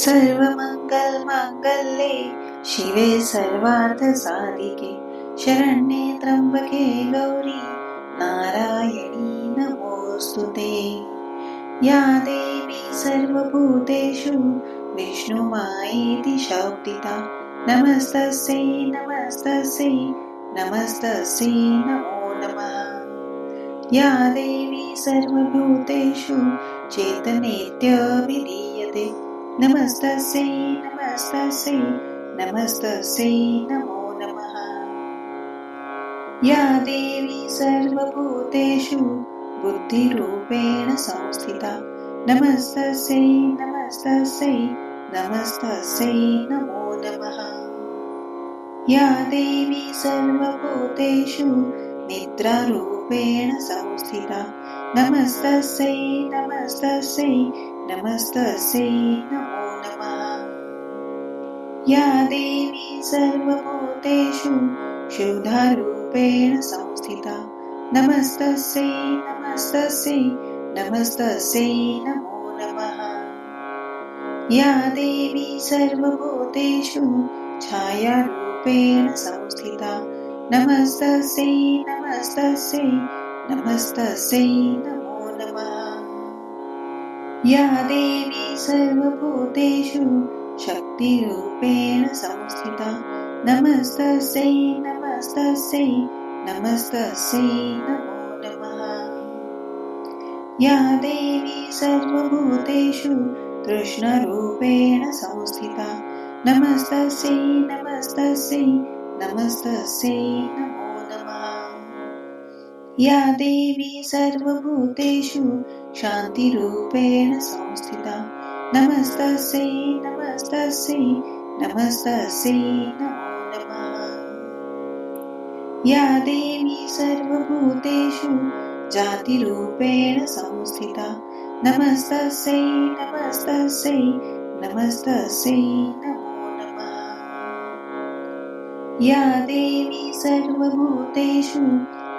सर्वमङ्गलमाङ्गल्ये शिवे सर्वार्थसाधिके शरण्ये त्र्यम्बके गौरी नारायणी नमोऽस्तु ते। या देवी सर्वभूतेषु विष्णुमायेति शब्दिता नमस्तस्यै नमस्तस्यै नमस्तस्यै नमो नमः। या देवी सर्वभूतेषु चेतनेत्यविधीयते नमस्तस्यै नमस्तस्यै नमस्तस्यै नमो नमः। या देवी सर्वभूतेषु बुद्धिरूपेण संस्थिता। नमस्तस्यै नमस्तस्यै नमस्तस्यै नमो नमः। या देवी सर्वभूतेषु निद्रारूपेण संस्थिता नमस्तस्यै नमस्तस्यै नमस्तस्यै नमो नमः। या देवी सर्वभूतेषु शुद्धारूपेण संस्थिता। नमस्तस्यै नमस्तस्यै नमस्तस्यै नमो नमः। या देवी सर्वभूतेषु छायारूपेण संस्थिता। नमस्तस्यै नमस्तस्यै नमस्तस्यै नमो नमः। या देवी सर्वभूतेषु शक्तिरूपेण संस्थिता। नमस्तस्यै नमस्तस्यै नमस्तस्यै नमो नमः। या देवी सर्वभूतेषु कृष्णरूपेण संस्थिता। नमस्तस्यै नमस्तस्यै नमस्तस्यै नमो नमः या देवी सर्वभूतेषु शान्तिरूपेण संस्थिता। नमस्तस्यै नमस्तस्यै नमस्तस्यै नमो नमः। या देवी सर्वभूतेषु जातिरूपेण संस्थिता। नमस्तस्यै नमस्तस्यै नमस्तस्यै नमो नमः। या देवी सर्वभूतेषु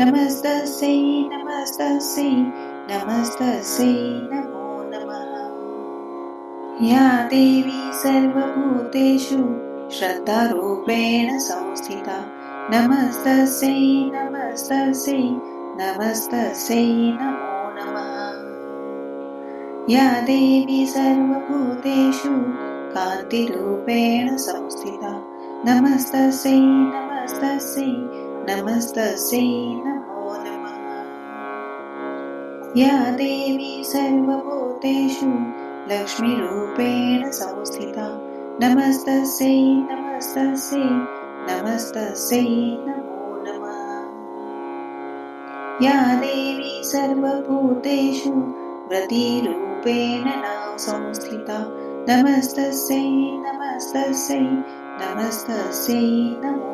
नमस्तस्यै नमस्तस्यै नमस्तस्यै नमो नमः। या देवी सर्वभूतेषु श्रद्धारूपेण संस्थिता। नमस्तस्यै नमस्तस्यै नमस्तस्यै नमो नमः। या देवी सर्वभूतेषु कान्तिरूपेण संस्थिता। नमस्तस्यै नमस्तस्यै नमस्तस्यै नमो नमः। या देवी सर्वभूतेषु लक्ष्मीरूपेण संस्थिता। नमस्तस्यै नमस्तस्यै नमस्तस्यै नमो नमः। या देवी सर्वभूतेषु व्रतिरूपेण न संस्थिता। नमस्तस्यै नमस्तस्यै नमस्तस्यै नमो नमः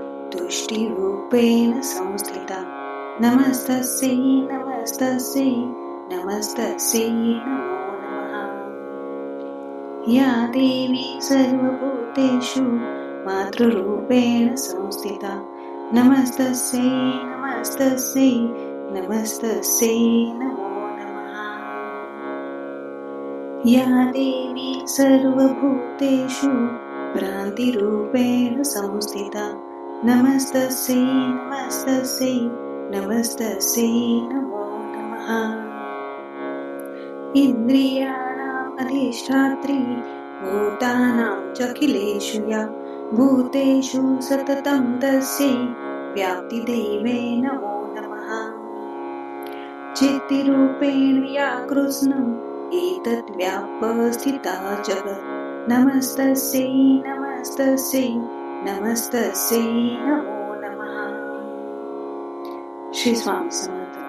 तुष्टिरूपेण संस्थिता। नमस्तस्यै नमस्तस्यै नमस्तस्यै नमो नमः। या देवी सर्वभूतेषु मातृरूपेण संस्थिता। नमस्तस्यै नमस्तस्यै नमस्तस्यै नमो नमः। या देवी सर्वभूतेषु भ्रान्तिरूपेण संस्थिता नमस्तस्यै भूतानां चखिलेषु या भूतेषु सततं तस्यै व्याप्तिदेवे नमो नमः। चित्तिरूपेण या कृष्णम् एतद् व्यापस्थिता जगत्। नमस्तस्यै नमस्तस्यै नमस्तस्यै नमो नमः। श्री स्वामी समर्थ